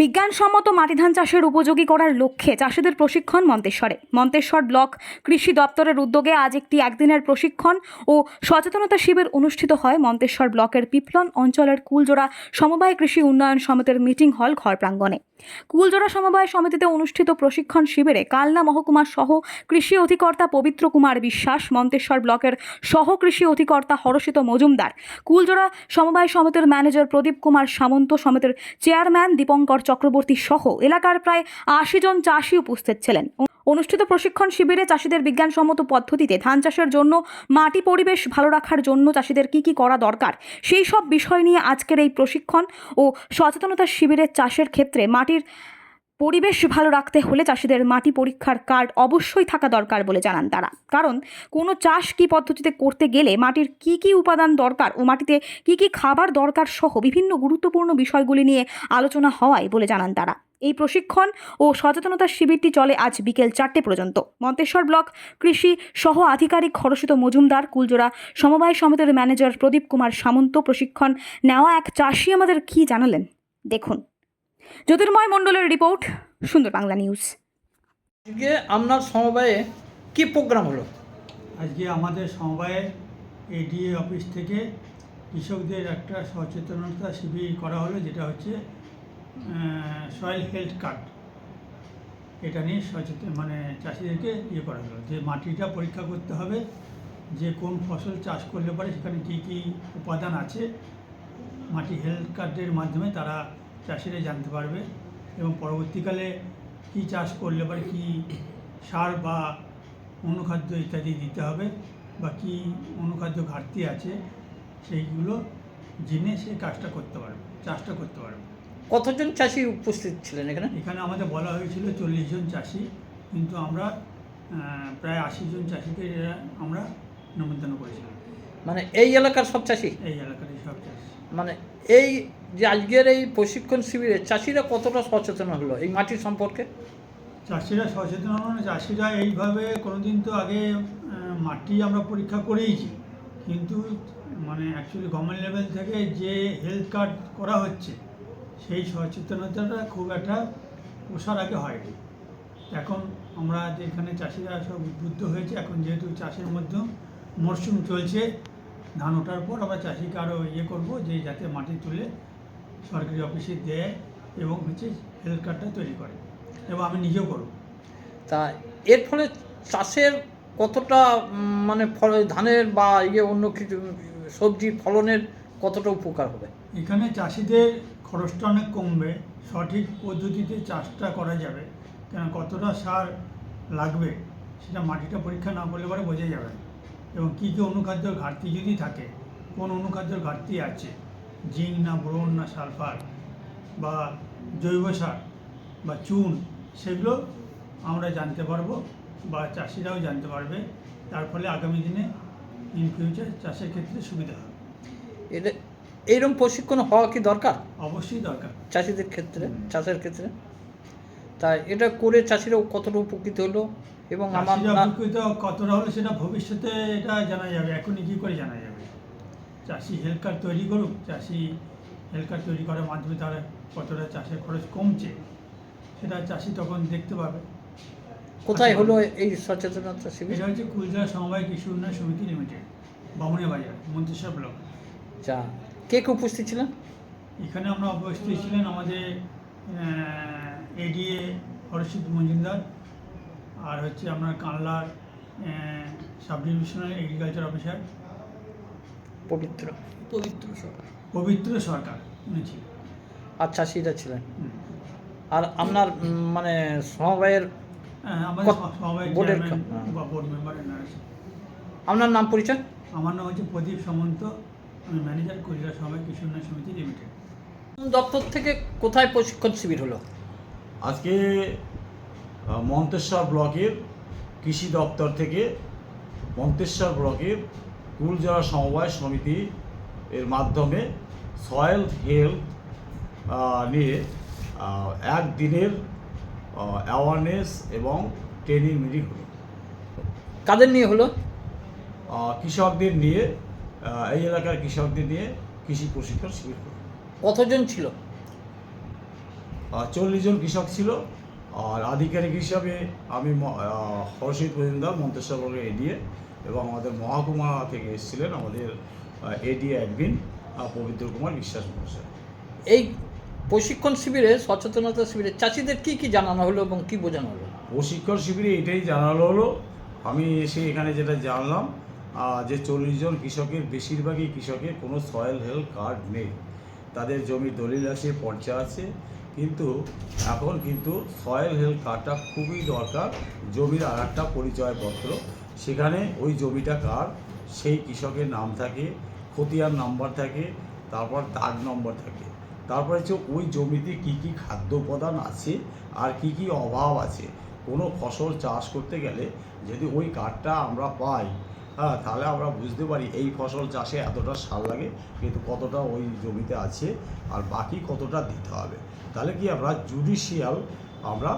বিজ্ঞানসম্মত মাটি ধান চাষের উপযোগী করার লক্ষ্যে চাষিদের প্রশিক্ষণ মন্তেশ্বরে। মন্তেশ্বর ব্লক কৃষি দপ্তরের উদ্যোগে আজ একটি একদিনের প্রশিক্ষণ ও সচেতনতা শিবির অনুষ্ঠিত হয় মন্তেশ্বর ব্লকের পিপলন অঞ্চলের কুলজোড়া সমবায় কৃষি উন্নয়ন সমিতির মিটিং হল ঘর প্রাঙ্গণে। কুলজোড়া সমবায় সমিতিতে অনুষ্ঠিত প্রশিক্ষণ শিবিরে কালনা মহকুমা সহ কৃষি অধিকর্তা পবিত্র কুমার বিশ্বাস, মন্তেশ্বর ব্লকের সহ কৃষি অধিকর্তা হরষিত মজুমদার, কুলজোড়া সমবায় সমিতির ম্যানেজার প্রদীপ কুমার সামন্ত সমিতির চেয়ারম্যান দীপঙ্কর চক্রবর্তী সহ এলাকার প্রায় আশি জন চাষি উপস্থিত ছিলেন। অনুষ্ঠিত প্রশিক্ষণ শিবিরে চাষিদের বিজ্ঞানসম্মত পদ্ধতিতে ধান চাষের জন্য, মাটি পরিবেশ ভালো রাখার জন্য চাষিদের কী কী করা দরকার? সেই সব বিষয় নিয়ে আজকের এই প্রশিক্ষণ ও সচেতনতা শিবিরের চাষের ক্ষেত্রে মাটির পরিবেশ ভালো রাখতে হলে চাষিদের মাটি পরীক্ষার কার্ড অবশ্যই থাকা দরকার বলে জানান তারা। কারণ, কোনো চাষ কী পদ্ধতিতে করতে গেলে মাটির কী কী উপাদান দরকার ও মাটিতে কী কী খাবার দরকার সহ বিভিন্ন গুরুত্বপূর্ণ বিষয়গুলি নিয়ে আলোচনা হওয়ায় বলে জানান তারা। এই প্রশিক্ষণ ও সচেতনতা শিবিরটি চলে আজ বিকেল চারটে পর্যন্ত। মন্তেশ্বর ব্লক কৃষি সহ আধিকারিক খরসিত মজুমদার কুলজোড়া সমবায় সমিতির ম্যানেজার প্রদীপ কুমার সামন্ত প্রশিক্ষণ নেওয়া এক চাষি আমাদের কী জানালেন? দেখুন। জ্যোতির্ময় মণ্ডলের রিপোর্ট সুন্দর বাংলা নিউজ। আজকে আপনার সমবায়ে কি প্রোগ্রাম হলো? আজকে আমাদের সমবায়ে এডিএ অফিস থেকে কৃষকদের একটা সচেতনতা শিবির করা হলো যেটা হচ্ছে সয়েল হেলথ কার্ড এটা নিয়ে সচেতন মানে চাষিদেরকে ইয়ে করা হলো যে মাটিটা পরীক্ষা করতে হবে যে কোন ফসল চাষ করলে পরে সেখানে কী কী উপাদান আছে। মাটি হেলথ কার্ডের মাধ্যমে তারা চাষিরা জানতে পারবে এবং পরবর্তীকালে কী চাষ করলে পরে কী সার বা অনুখাদ্য ইত্যাদি দিতে হবে বা কী অনুখাদ্য ঘাটতি আছে সেইগুলো জেনে সে কাজটা করতে পারবে চাষটা করতে পারবে। কতজন চাষি উপস্থিত ছিলেন এখানে? এখানে আমাদের বলা হয়েছিল চল্লিশ জন চাষি কিন্তু আমরা প্রায় আশি জন চাষিকে আমরা নিমন্ত্রণ করেছিলাম। মানে এই এলাকার সব চাষি? এই এলাকার এই সব চাষি। মানে এই যে আজকের এই প্রশিক্ষণ শিবিরে চাষিরা কতটা সচেতন হলো এই মাটির সম্পর্কে? চাষিরা সচেতন মানে চাষিরা এইভাবে কোনোদিন তো আগে মাটি আমরা পরীক্ষা করেইছি কিন্তু মানে অ্যাকচুয়ালি গভর্নমেন্ট লেভেল থেকে যে হেলথ কার্ড করা হচ্ছে সেই সচেতনতাটা খুব একটা প্রসার আগে হয়নি। এখন আমরা যেখানে চাষিরা সব উদ্বুদ্ধ হয়েছে, এখন যেহেতু চাষের মধ্যে মরশুম চলছে, ধান ওঠার পর আমরা চাষিকে আরও ইয়ে করব যে যাতে মাটি তুলে সরকারি অফিসে দেয় এবং হচ্ছে হেলথ কার্ডটা তৈরি করে। এবং আমি নিজেও করব। তা এর ফলে চাষের কতটা মানে ফল, ধানের বা ইয়ে অন্য কিছু, সবজি ফলনের কতটা উপকার হবে? এখানে চাষিদের খরচটা অনেক কমবে, সঠিক পদ্ধতিতে চাষটা করা যাবে। কেন কতটা সার লাগবে সেটা মাটিটা পরীক্ষা না করলে পরে বোঝা যাবে এবং কী কী অনুখাদ্যর ঘাটতি যদি থাকে, কোন অনুখাদ্যর ঘাটতি আছে? জিঙ্ক না ব্রোন না সালফার বা জৈব সার বা চুন, সেগুলো আমরা জানতে পারব বা চাষিরাও জানতে পারবে। তার ফলে আগামী দিনে ইন ফিউচার চাষের ক্ষেত্রে সুবিধা হবে। এটা এইরকম প্রশিক্ষণ হওয়া কি দরকার? অবশ্যই দরকার। চাষিদের ক্ষেত্রে চাষের ক্ষেত্রে। তাই এটা করে চাষিরাও কতটা উপকৃত হলো এবং আমার উপকৃত কতটা হলে সেটা ভবিষ্যতে এটা জানা যাবে এখনই কী করে জানা যাবে। চাষি হেলথ কার্ড তৈরি করুক চাষি হেলথ কার্ড তৈরি করার মাধ্যমে তারা কতটা চাষের খরচ কমছে সেটা চাষি তখন দেখতে পাবে। কোথায় হলো এই সচেতনতা শিবির? এটা হচ্ছে কুলজা সমবায় কৃষি উন্নয়ন সমিতি লিমিটেড বামুনিয়া বাজার মন্ত্রিসভা ব্লক। যা কে কে উপস্থিত ছিলেন? এখানে আমরা উপস্থিত ছিলেন আমাদের এডিএ হরষিত মজুমদার আর হচ্ছে আপনার কানলার sub divisional agriculture officer. Pabitra. Pabitra Sarkar. পবিত্র সরকার উনি ছিলেন। আর চাষিরা ছিলেন। হুম। আর আপনার মানে সমবায়ের হ্যাঁ, আমাদের কত- বোর্ডের কা- হ্যাঁ। বা বোর্ড মেম্বার আপনার নাম পরিচয়? আমার নাম হচ্ছে প্রদীপ সামন্ত আমি ম্যানেজার কুলজা সমবায় কৃষি উন্নয়ন সমিতি লিমিটেড দপ্তর থেকে কোথায় প্রশিক্ষণ শিবির হলো? আজকে মন্তেশ্বর ব্লকের কৃষি দপ্তর থেকে মন্তেশ্বর ব্লকের কুলজলা সমবায় সমিতি এর মাধ্যমে সয়েল হেলথ নিয়ে একদিনের অ্যাওয়ারনেস এবং ট্রেনিং মিটিং হলো। কাদের নিয়ে হলো? কৃষকদের নিয়ে এই এলাকার কৃষকদের নিয়ে কৃষি প্রশিক্ষণ শিবির কতজন ছিল? চল্লিশ জন কৃষক ছিল আর আধিকারিক হিসাবে আমি হর্ষিত মজুমদার মন্তেশ্বর এডিএ এবং আমাদের মহকুমা থেকে এসেছিলেন আমাদের এডিএ অ্যাডমিন পবিত্র কুমার বিশ্বাস মহাশয়। এই প্রশিক্ষণ শিবিরে সচেতনতা শিবিরে চাষিদের কি কি জানানো হলো এবং কি বোঝানো হলো? প্রশিক্ষণ শিবিরে এটাই জানানো হলো। আমি এসে এখানে যেটা জানলাম যে চল্লিশ জন কৃষকের, বেশিরভাগই কৃষকের কোনো সয়েল হেলথ কার্ড নেই। তাদের জমির দলিল আছে, পর্চা আছে, কিন্তু এখন কিন্তু সয়েল হেলথ কার্ডটা খুবই দরকার, জমির আর একটা পরিচয়পত্র। সেখানে ওই জমিটা কার, সেই কৃষকের নাম থাকে খতিয়ার নাম্বার থাকে, তারপর দাগ নম্বর থাকে। তারপরে হচ্ছে ওই জমিতে কি কি খাদ্য উপাদান আছে, আর কি কি অভাব আছে। কোনো ফসল চাষ করতে গেলে যদি ওই কার্ডটা আমরা পাই হ্যাঁ তাহলে আমরা বুঝতে পারি এই ফসল চাষে এতটা সার লাগে কিন্তু কতটা ওই জমিতে আছে আর বাকি কতটা দিতে হবে। তাহলে কি আমরা জুডিশিয়াল আমরা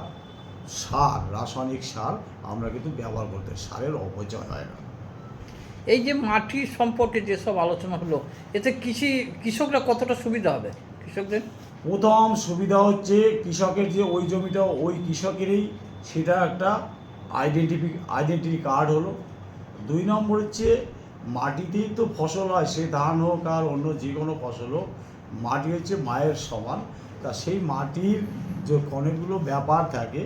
সার রাসায়নিক সার আমরা কিন্তু ব্যবহার করতে। সারের অপচয় হয় না। এই যে মাটি সম্পর্কে যেসব আলোচনা হলো এতে কৃষি কৃষকরা কতটা সুবিধা হবে? কৃষকদের? প্রথম সুবিধা হচ্ছে কৃষকের যে ওই জমিটা ওই কৃষকেরই সেটা একটা আইডেন্টিফি আইডেন্টিটি কার্ড হলো। দুই নম্বর হচ্ছে মাটিতেই তো ফসল হয়, সে ধান হোক আর অন্য যে কোনো ফসল হোক, মাটি হচ্ছে মায়ের সমান। তা সেই মাটির যে অনেকগুলো ব্যাপার থাকে,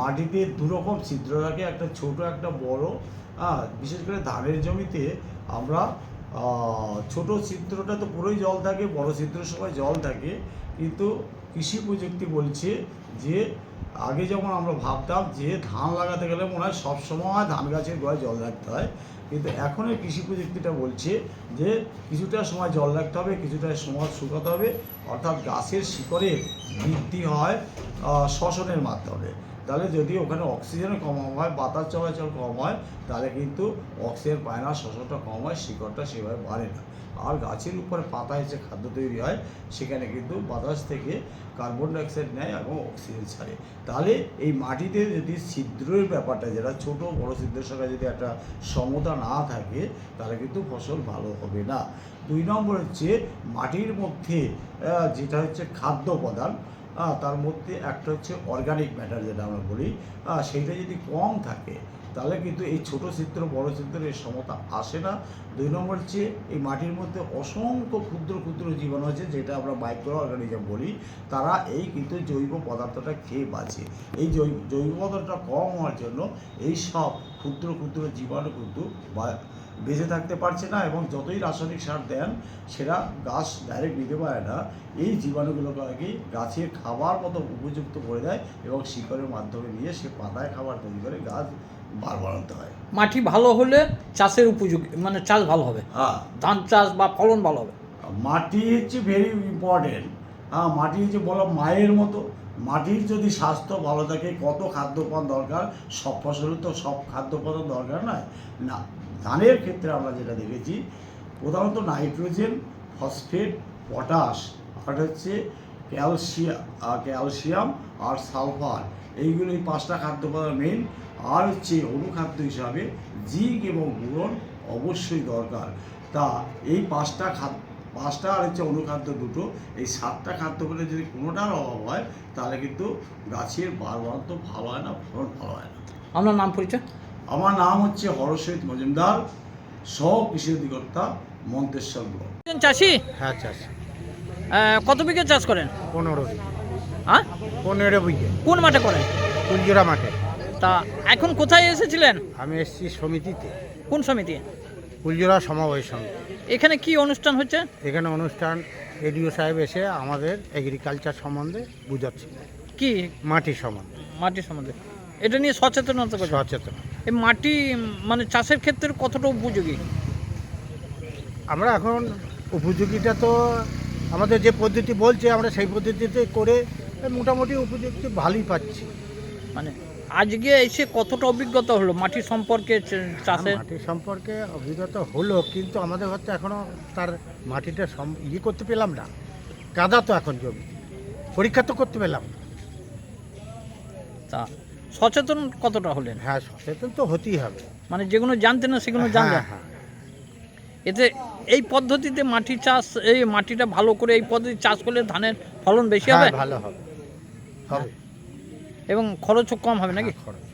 মাটিতে দুরকম ছিদ্র থাকে, একটা ছোট, একটা বড়। হ্যাঁ বিশেষ করে ধানের জমিতে আমরা ছোট ছিদ্রটা তো পুরোই জল থাকে, বড় ছিদ্রের সময় জল থাকে। কিন্তু কৃষি প্রযুক্তি বলছে যে আগে যেমন আমরা ভাবতাম যে ধান লাগাতে গেলে মনে হয় সবসময় ধান গাছের গোড়ায় জল রাখতে হয়, কিন্তু এখন এই কৃষি প্রযুক্তিটা বলছে যে কিছুটা সময় জল রাখতে হবে, কিছুটা সময় শুকাতে হবে, অর্থাৎ গাছের শিকড়ে বৃদ্ধি হয় শ্বসনের মাধ্যমে। তাহলে যদি ওখানে অক্সিজেনের কম হয়, বাতাস চলাচল কম হয়, তাহলে কিন্তু অক্সিজেন পায় না, শ্বসনটা কম হয়, শিকড়টা সেভাবে বাড়ে না। আর গাছের উপরে পাতায় যে খাদ্য তৈরি হয়, সেখানে কিন্তু বাতাস থেকে কার্বন ডাইঅক্সাইড নেয় এবং অক্সিজেন ছাড়ে। তাহলে এই মাটিতে যদি ছিদ্রের ব্যাপারটা, যেটা ছোট বড় ছিদ্রের সঙ্গে যদি একটা সমতা না থাকে, তাহলে কিন্তু ফসল ভালো হবে না। দুই নম্বর হচ্ছে মাটির মধ্যে যেটা হচ্ছে খাদ্য উপাদান তার মধ্যে একটা হচ্ছে অর্গানিক ম্যাটার যেটা আমরা বলি। সেইটা যদি কম থাকে, তাহলে কিন্তু এই ছোট চিত্র বড় চিত্রের সমতা আসে না। দুই নম্বর হচ্ছে এই মাটির মধ্যে অসংখ্য ক্ষুদ্র ক্ষুদ্র জীবাণু আছে, যেটা আমরা মাইক্রো অর্গানিজম বলি। তারা এই কিন্তু জৈব পদার্থটা খেয়ে বাঁচে। এই জৈব পদার্থটা কম হওয়ার জন্য এই সব ক্ষুদ্র ক্ষুদ্র জীবাণু কিন্তু বেঁচে থাকতে পারছে না এবং যতই রাসায়নিক সার দেন সেটা গাছ ডাইরেক্ট নিতে পারে না। এই জীবাণুগুলোকে আর কি গাছের খাবার মতো উপযুক্ত করে দেয় এবং শিকড়ের মাধ্যমে নিয়ে সে পাতায় খাবার তৈরি করে গাছ বার বাড়াতে হয়। মাটি ভালো হলে চাষের উপযোগী মানে চাষ ভালো হবে। হ্যাঁ। ধান চাষ বা ফলন ভালো হবে। মাটি হচ্ছে ভেরি ইম্পর্টেন্ট হ্যাঁ মাটি হচ্ছে বলো মায়ের মতো। মাটির যদি স্বাস্থ্য ভালো থাকে কত খাদ্য উপাদান দরকার? সব ফসলের তো সব খাদ্য উপাদান দরকার নয়। না ধানের ক্ষেত্রে আমরা যেটা দেখেছি, প্রধানত নাইট্রোজেন, ফসফেট, পটাশ, আর হচ্ছে ক্যালসিয়াম ক্যালসিয়াম আর সালফার। এইগুলো এই পাঁচটা খাদ্য মেন আর হচ্ছে অনুখাদ্য হিসাবে জিঙ্ক এবং বোরন অবশ্যই দরকার। তা এই পাঁচটা খাদ্য পাঁচটা আর হচ্ছে অনুখাদ্য দুটো, এই সাতটা খাদ্য পেলে যদি কোনোটার অভাব হয়, তাহলে কিন্তু গাছের বারবার তো ভালো হয় না, ফলন ভালো হয় না। আপনার নাম পরিচয়? আমার নাম হচ্ছে হরসহিত মজুমদার সহ কৃষি অধিকর্তা মন্তেশ্বর ব্লক চাষি? হ্যাঁ চাষ। কত বিঘে চাষ করেন? পনেরো বিঘে। হ্যাঁ পনেরো বিঘে। কোন মাঠে করেন? কুলজোড়া মাঠে। তা এখন কোথায় এসেছিলেন? আমি এসেছি সমিতিতে। কোন সমিতি? কুলজোড়া সমবায় সমিতি। এখানে কি অনুষ্ঠান হচ্ছে? এখানে অনুষ্ঠান এডিও সাহেব এসে আমাদের এগ্রিকালচার সম্বন্ধে বুঝাচ্ছে কি? মাটি সম্বন্ধে। মাটি সম্বন্ধে। এটা নিয়ে সচেতনতা করছে সচেতন। এই মাটি মানে চাষের ক্ষেত্রে কতটা উপযোগী? আমরা এখন উপযোগীটা তো আমাদের যে পদ্ধতি বলছে আমরা সেই পদ্ধতিতে করে মোটামুটি উপযুক্ত ভালোই পাচ্ছি। মানে আজকে এসে কতটা অভিজ্ঞতা হলো মাটি সম্পর্কে চ- চাষের? মাটি সম্পর্কে অভিজ্ঞতা হলো কিন্তু আমাদের হয়তো এখনও তার মাটিটা সম- ইয়ে করতে পেলাম না। কাদা তো এখন জমি। পরীক্ষা তো করতে পেলাম না। তা সচেতন কতটা হলেন? হ্যাঁ সচেতন তো হতেই হবে। মানে যেগুলো জানতেন না সেগুলো জানলেন হ্যাঁ হ্যাঁ। এতে এই পদ্ধতিতে মাটি চাষ এই মাটিটা ভালো করে এই পদ্ধতি চাষ করলে ধানের ফলন বেশি হবে? হ্যাঁ ভালো হবে। হবে। এবং খরচও কম হবে নাকি? হ্যাঁ, খরচ।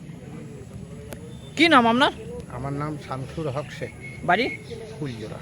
কি নাম আপনার? আমার নাম শামসুর হক শেখ। বাড়ি? ফুলজোড়া।